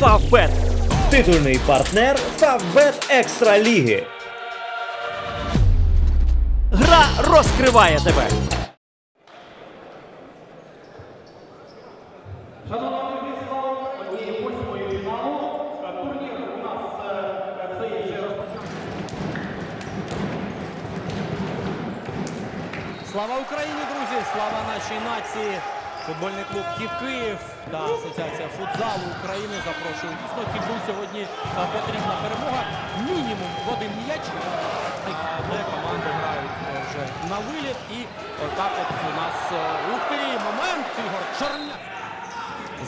Фавбет. Титульний партнер Фавбет Екстра Ліги. Гра розкриває тебе. Слава Україні, друзі! Слава нашій нації! Футбольний клуб Хід Київ та Асоціація футзалу України запрошують. Дійсно, Хіду сьогодні е, потрібна перемога. Мінімум в один м'яч. А Де команди грають е, вже на виліт. І отак от у нас е, ух момент Ігор Чорня.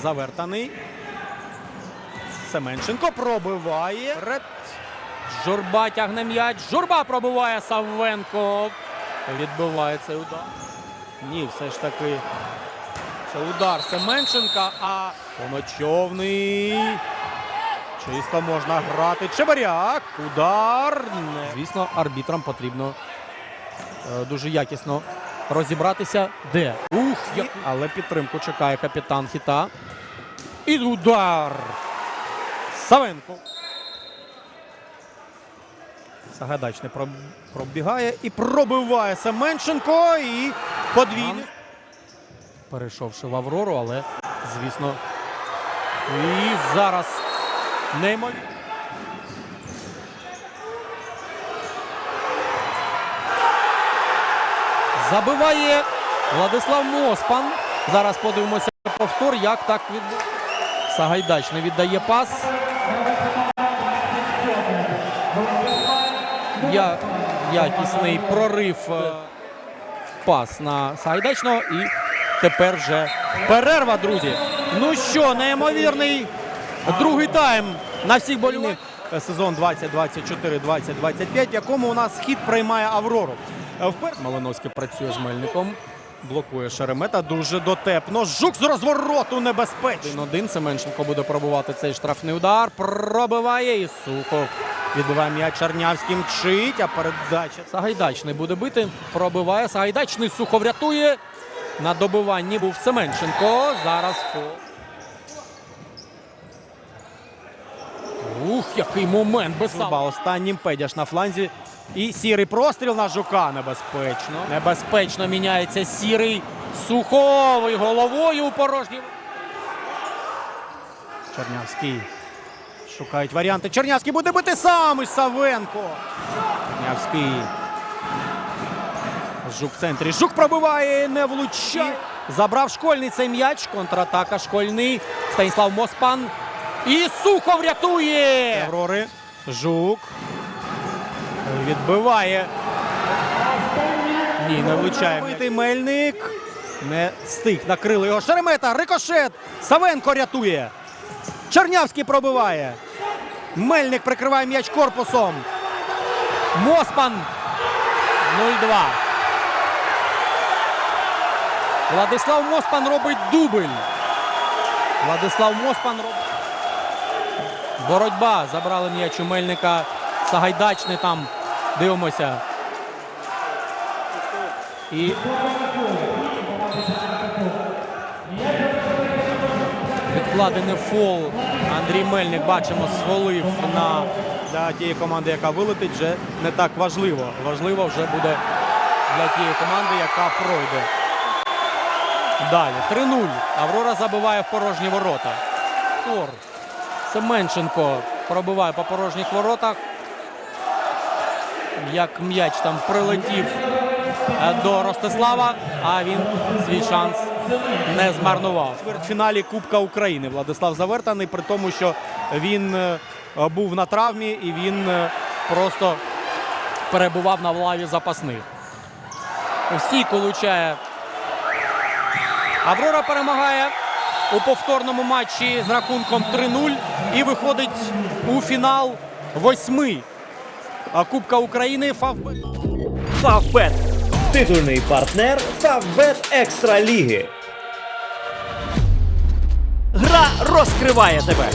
Завертаний. Семенченко пробиває. Ред. Журба тягне м'яч. Журба пробиває Савенко. Відбиває цей удар. Ні, все ж таки. Це удар Семенченка, а поночовний. Чисто можна грати. Чебаряк. Удар. Не. Звісно, арбітрам потрібно е, дуже якісно розібратися. Де? Ух, як... але підтримку чекає капітан хіта. І удар. Савенко. Сагадач не пробігає і пробиває Семенченко і подвійний. Перейшовши в Аврору, але звісно. І зараз неймовірно. Забиває Владислав Моспан. Зараз подивимося повтор, як так від Сагайдач не віддає пас. Я, якісний прорив е, пас на Сагайдачного і тепер вже перерва, друзі. Ну що, неймовірний другий тайм на всіх болівних. Сезон 2024-2025, в якому у нас хід приймає Аврору. Впер... Малиновський працює з Мельником. Блокує Шеремета дуже дотепно. Жук з розвороту небезпечно. Один Семенченко буде пробувати цей штрафний удар. Пробиває і Сухов. Відбиває м'яч Чернявський мчить, а передача. Сагайдач не буде бити. Пробиває. Сагайдачний Сухов рятує. На добиванні був Семенченко. Зараз фол. Ух, який момент без Останнім педяш на фланзі. І сірий простріл на жука небезпечно. Небезпечно міняється сірий суховий головою у порожній. Чернявський. Шукають варіанти. Чернявський буде бити сам із Савенко. Чернявський. Жук в центрі. Жук пробиває, не влучає. Забрав школьний цей м'яч. Контратака школьний. Станіслав Моспан. І Сухов рятує. Аврори. Жук. Відбиває. Ні, не влучає. Мельник. Не стиг. Накрили його. Шеремета. Рикошет. Савенко рятує. Чернявський пробиває. Мельник прикриває м'яч корпусом. Моспан. 0-2. Владислав Моспан робить дубль. Владислав Моспан робить. Боротьба. Забрали м'яч у Мельника. Сагайдачний там. Дивимося. І відкладений фол. Андрій Мельник бачимо свалив на для тієї команди, яка вилетить, вже не так важливо. Важливо вже буде для тієї команди, яка пройде. Далі. 3-0. Аврора забиває в порожні ворота. Тор. Семенченко пробиває по порожніх воротах. Як м'яч там прилетів е, до Ростислава, а він свій шанс не змарнував. В фіналі Кубка України Владислав Завертаний, при тому, що він е, був на травмі і він е, просто перебував на лаві запасних. Стійко влучає. Аврора перемагає у повторному матчі з рахунком 3-0 і виходить у фінал восьми Кубка України Фавбет. Фавбет. Титульний партнер Фавбет Екстра Ліги. Гра розкриває тебе.